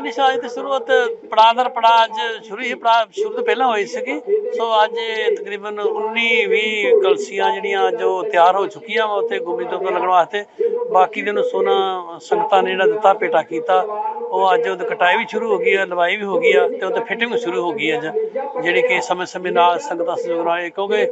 ਨਹੀਂ ਸੀ ਅੱਜ ਤੇ ਸ਼ੁਰੂਆਤ ਪੜਾਅ ਦਰ ਪੜਾਅ ਅੱਜ ਸ਼ੁਰੂ ਹੀ ਪੜਾਅ ਸ਼ੁਰੂ ਤੋਂ ਪਹਿਲਾਂ ਹੋਈ ਸੀਗੀ। ਸੋ ਅੱਜ ਤਕਰੀਬਨ 19 20 ਕਲਸੀਆਂ ਜਿਹੜੀਆਂ ਜੋ ਤਿਆਰ ਹੋ ਚੁੱਕੀਆਂ ਵਾ ਉੱਥੇ ਗੁੰਮੀ ਤੋਂ ਲੱਗਣ ਵਾਸਤੇ। ਬਾਕੀ ਦੇ ਨੂੰ ਸੋਨਾ ਸੰਗਤਾਂ ਨੇ ਜਿਹੜਾ ਦਿੱਤਾ, ਪੇਟਾ ਕੀਤਾ, ਉਹ ਅੱਜ ਉਹਦੀ ਕਟਾਈ ਵੀ ਸ਼ੁਰੂ ਹੋ ਗਈ ਆ, ਲਵਾਈ ਵੀ ਹੋ ਗਈ ਆ ਤੇ ਉਹਤੇ ਫਿਟਿੰਗ ਸ਼ੁਰੂ ਹੋ ਗਈ ਅੱਜ। ਜਿਹੜੀ ਕਿ ਸਮੇਂ ਸਮੇਂ ਨਾਲ ਸੰਗਤਾਂ ਸਹਿਯੋਗ ਨਾਲ ਕਿਉਂਕਿ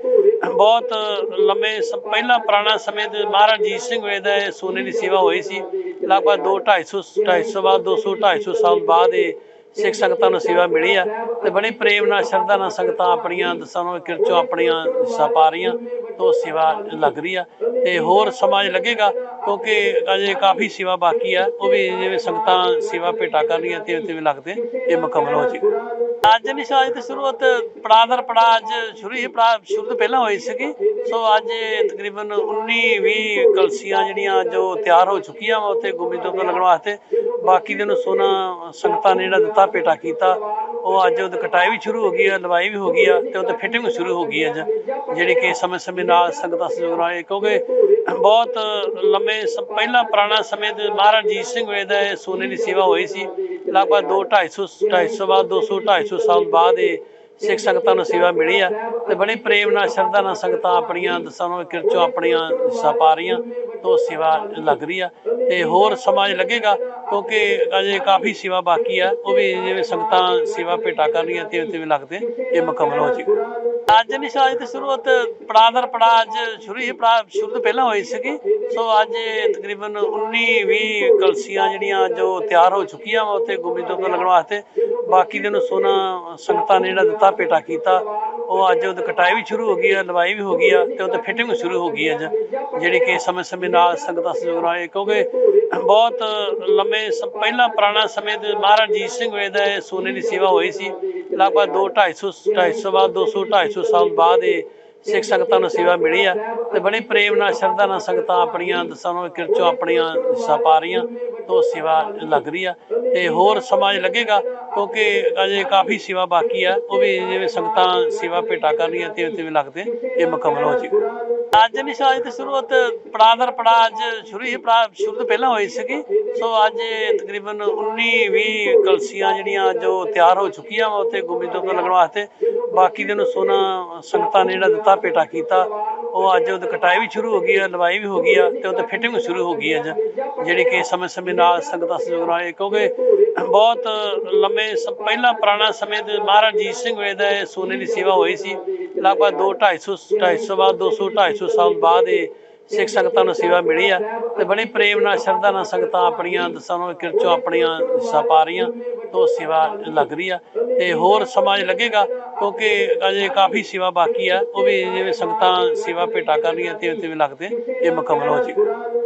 ਬਹੁਤ ਲੰਮੇ ਸ- ਪਹਿਲਾਂ ਪੁਰਾਣਾ ਸਮੇਂ ਤੇ ਮਹਾਰਾਜ ਜੀਤ ਸਿੰਘ ਵੇਲੇ ਦਾ ਸੋਨੇ ਦੀ ਸੇਵਾ ਹੋਈ ਸੀ। ਲਗਭਗ 2 250 250 ਬਾਅਦ 200 250 ਸਾਲ ਬਾਅਦ ਇਹ ਸਿੱਖ ਸੰਗਤਾਂ ਨੂੰ ਸੇਵਾ ਮਿਲੀ ਆ ਤੇ ਬੜੀ ਪ੍ਰੇਮ ਨਾਲ, ਸ਼ਰਧਾ ਨਾਲ ਸੰਗਤਾਂ ਆਪਣੀਆਂ ਦਸਾਂ ਨੂੰ, ਕਿਰਚੋਂ ਆਪਣੀਆਂ ਹਿੱਸਾ ਪਾ ਰਹੀਆਂ ਤੋਂ ਸੇਵਾ ਲੱਗ ਰਹੀ ਆ ਤੇ ਹੋਰ ਸਮਾਂ ਲੱਗੇਗਾ ਕਿਉਂਕਿ ਅਜੇ ਕਾਫੀ ਸੇਵਾ ਬਾਕੀ ਆ, ਉਹ ਵੀ ਜਿਵੇਂ ਸੰਗਤਾਂ ਸੇਵਾ ਭੇਟਾ ਕਰ ਰਹੀਆਂ ਤੇ ਤੇ ਵੀ ਲੱਗਦੇ ਇਹ ਮੁਕੰਮਲ ਹੋ ਜਾਏਗਾ। ਅੱਜ ਨਹੀਂ ਸੀ ਅੱਜ ਸ਼ੁਰੂਆਤ ਪੜਾਅ ਦਰ ਪੜਾਅ ਅੱਜ ਸ਼ੁਰੂ ਹੀ ਪੜਾਅ ਸ਼ੁਰੂ ਤੋਂ ਪਹਿਲਾਂ ਹੋਈ ਸੀਗੀ। ਸੋ ਅੱਜ ਤਕਰੀਬਨ 19 20 ਕਲਸੀਆਂ ਜਿਹੜੀਆਂ ਜੋ ਤਿਆਰ ਹੋ ਚੁੱਕੀਆਂ ਵਾ ਉੱਥੇ ਗੁੰਮੀ ਤੋਂ ਲੱਗਣ ਵਾਸਤੇ। ਬਾਕੀ ਦੇ ਨੂੰ ਸੋਨਾ ਸੰਗਤਾਂ ਨੇ ਜਿਹੜਾ ਦਿੱਤਾ, ਪੇਟਾ ਕੀਤਾ, ਉਹ ਅੱਜ ਉਹਦੀ ਕਟਾਈ ਵੀ ਸ਼ੁਰੂ ਹੋ ਗਈ ਹੈ ਲਵਾਈ ਵੀ ਹੋ ਗਈ ਆ ਤੇ ਉਹਤੇ ਫਿਟਿੰਗ ਸ਼ੁਰੂ ਹੋ ਗਈ ਅੱਜ। ਜਿਹੜੀ ਕਿ ਸਮੇਂ ਸਮੇਂ ਨਾਲ ਸੰਗਤਾਂ ਸਹਿਯੋਗ ਨਾਲ ਕਿਉਂਕਿ ਬਹੁਤ ਲੰਮੇ ਸ- ਪਹਿਲਾਂ ਪੁਰਾਣਾ ਸਮੇਂ ਤੇ ਮਹਾਰਾਜ ਜੀਤ ਸਿੰਘ ਵੇਦ ਦਾ ਇਹ ਸੋਨੇ ਦੀ ਸੇਵਾ ਹੋਈ ਸੀ। ਲਗਭਗ 2 250 250 ਬਾਅਦ 200 250 ਸਾਲ ਬਾਅਦ ਇਹ ਸਿੱਖ ਸੰਗਤਾਂ ਨੂੰ ਸੇਵਾ ਮਿਲੀ ਆ ਤੇ ਬੜੇ ਪ੍ਰੇਮ ਨਾਲ, ਸ਼ਰਧਾ ਨਾਲ ਸੰਗਤਾਂ ਆਪਣੀਆਂ ਦਸਾਂ ਨੂੰ ਕਿਰਚੋਂ ਆਪਣੀਆਂ ਹਿੱਸਾ ਪਾ ਰਹੀਆਂ ਤੋਂ ਸੇਵਾ ਲੱਗ ਰਹੀ ਆ ਤੇ ਹੋਰ ਸਮਾਂ ਲੱਗੇਗਾ ਕਿਉਂਕਿ ਅਜੇ ਕਾਫੀ ਸੇਵਾ ਬਾਕੀ ਆ, ਉਹ ਵੀ ਜਿਵੇਂ ਸੰਗਤਾਂ ਸੇਵਾ ਭੇਟਾ ਕਰਨੀਆਂ ਰਹੀਆਂ ਤੇ ਤੇ ਵੀ ਲੱਗਦੇ ਇਹ ਮੁਕੰਮਲ ਹੋ ਜਾਏਗਾ। ਅੱਜ ਨਹੀਂ ਸੀ, ਅੱਜ ਸ਼ੁਰੂਆਤ ਪੜਾਅ ਦਰ ਪੜਾਅ ਅੱਜ ਸ਼ੁਰੂ ਹੀ ਪੜਾਅ, ਸ਼ੁਰੂ ਤੋਂ ਪਹਿਲਾਂ ਹੋਈ ਸੀਗੀ। ਸੋ ਅੱਜ ਤਕਰੀਬਨ 19 20 ਕਲਸੀਆਂ ਜਿਹੜੀਆਂ ਜੋ ਤਿਆਰ ਹੋ ਚੁੱਕੀਆਂ ਵਾ ਉੱਥੇ ਗੁੰਮੀ ਤੋਂ ਲੱਗਣ ਵਾਸਤੇ। ਬਾਕੀ ਦੇ ਨੂੰ ਸੋਨਾ ਸੰਗਤਾਂ ਨੇ ਜਿਹੜਾ ਦਿੱਤਾ, ਪੇਟਾ ਕੀਤਾ, ਉਹ ਅੱਜ ਉਹਦੀ ਕਟਾਈ ਵੀ ਸ਼ੁਰੂ ਹੋ ਗਈ ਆ, ਲਵਾਈ ਵੀ ਹੋ ਗਈ ਆ ਤੇ ਉਹਤੇ ਫਿਟਿੰਗ ਸ਼ੁਰੂ ਹੋ ਗਈ ਹੈ ਅੱਜ। ਜਿਹੜੀ ਕਿ ਸਮੇਂ ਸਮੇਂ ਨਾਲ ਸੰਗਤਾਂ ਸਹਿਯੋਗ ਨਾਲ ਕਿਉਂਕਿ ਬਹੁਤ ਲੰਮੇ ਸ- ਪਹਿਲਾਂ ਪੁਰਾਣਾ ਸਮੇਂ ਤੇ ਮਹਾਰਾਜ ਜੀਤ ਸਿੰਘ ਵੇਲੇ ਦਾ ਇਹ ਸੋਨੇ ਦੀ ਸੇਵਾ ਹੋਈ ਸੀ। ਲਗਭਗ 2 250 250 ਬਾਅਦ 200 250 ਸਾਲ ਬਾਅਦ ਇਹ ਸਿੱਖ ਸੰਗਤਾਂ ਨੂੰ ਸੇਵਾ ਮਿਲੀ ਆ ਤੇ ਬੜੀ ਪ੍ਰੇਮ ਨਾਲ, ਸ਼ਰਧਾ ਨਾਲ ਸੰਗਤਾਂ ਆਪਣੀਆਂ ਦਸਾਂ ਨੂੰ ਕਿਰਚੋਂ ਆਪਣੀਆਂ ਹਿੱਸਾ ਪਾ ਰਹੀਆਂ ਤੋਂ ਸੇਵਾ ਲੱਗ ਰਹੀ ਆ ਤੇ ਹੋਰ ਸਮਾਂ ਲੱਗੇਗਾ ਕਿਉਂਕਿ ਅਜੇ ਕਾਫੀ ਸੇਵਾ ਬਾਕੀ ਆ, ਉਹ ਵੀ ਜਿਵੇਂ ਸੰਗਤਾਂ ਸੇਵਾ ਭੇਟਾ ਕਰ ਰਹੀਆਂ ਤੇ ਤੇ ਵੀ ਲੱਗਦੇ ਇਹ ਮੁਕੰਮਲ ਹੋ ਜਾਏਗਾ। ਅੱਜ ਨਹੀਂ ਸੀ, ਅੱਜ ਸ਼ੁਰੂਆਤ ਪੜਾਅ ਦਰ ਪੜਾਅ ਅੱਜ ਸ਼ੁਰੂ ਹੀ ਪੜਾਅ ਸ਼ੁਰੂ ਤੋਂ ਪਹਿਲਾਂ ਹੋਈ ਸੀਗੀ। ਸੋ ਅੱਜ ਤਕਰੀਬਨ 19 20 ਕਲਸੀਆਂ ਜਿਹੜੀਆਂ ਜੋ ਤਿਆਰ ਹੋ ਚੁੱਕੀਆਂ ਵਾ ਉੱਥੇ ਗੁੰਮੀ ਤੋਂ ਲੱਗਣ ਵਾਸਤੇ। ਬਾਕੀ ਦੇ ਨੂੰ ਸੋਨਾ ਸੰਗਤਾਂ ਨੇ ਜਿਹੜਾ ਦਿੱਤਾ, ਪੇਟਾ ਕੀਤਾ, ਉਹ ਅੱਜ ਉਹਦੀ ਕਟਾਈ ਵੀ ਸ਼ੁਰੂ ਹੋ ਗਈ ਆ, ਲਵਾਈ ਵੀ ਹੋ ਗਈ ਆ ਤੇ ਉਹਤੇ ਫਿਟਿੰਗ ਸ਼ੁਰੂ ਹੋ ਗਈ ਅੱਜ। ਜਿਹੜੀ ਕਿ ਸਮੇਂ ਸਮੇਂ ਨਾਲ ਸੰਗਤਾਂ ਸਹਿਯੋਗ ਨਾਲ ਕਿਉਂਕਿ ਬਹੁਤ ਲੰਮੇ ਸ- ਪਹਿਲਾਂ ਪੁਰਾਣਾ ਸਮੇਂ ਤੇ ਮਹਾਰਾਜ ਜੀਤ ਸਿੰਘ ਵੇਦ ਦਾ ਇਹ ਸੋਨੇ ਦੀ ਸੇਵਾ ਹੋਈ ਸੀ। ਲਗਭਗ 2 250 250 ਬਾਅਦ 200 250 ਸਾਲ ਬਾਅਦ ਇਹ ਸਿੱਖ ਸੰਗਤਾਂ ਨੂੰ ਸੇਵਾ ਮਿਲੀ ਆ ਤੇ ਬੜੇ ਪ੍ਰੇਮ ਨਾਲ, ਸ਼ਰਧਾ ਨਾਲ ਸੰਗਤਾਂ ਆਪਣੀਆਂ ਦਸਾਂ ਨੂੰ ਕਿਰਚੋਂ ਆਪਣੀਆਂ ਹਿੱਸਾ ਪਾ ਰਹੀਆਂ ਤੋਂ ਸੇਵਾ ਲੱਗ ਰਹੀ ਆ ਤੇ ਹੋਰ ਸਮਾਂ ਲੱਗੇਗਾ ਕਿਉਂਕਿ ਅਜੇ ਕਾਫੀ ਸੇਵਾ ਬਾਕੀ ਆ, ਉਹ ਵੀ ਜਿਵੇਂ ਸੰਗਤਾਂ ਸੇਵਾ ਭੇਟਾ ਕਰ ਰਹੀਆਂ ਤੇ ਤੇ ਵੀ ਲੱਗਦੇ ਇਹ ਮੁਕੰਮਲ ਹੋ ਜਾਏਗਾ।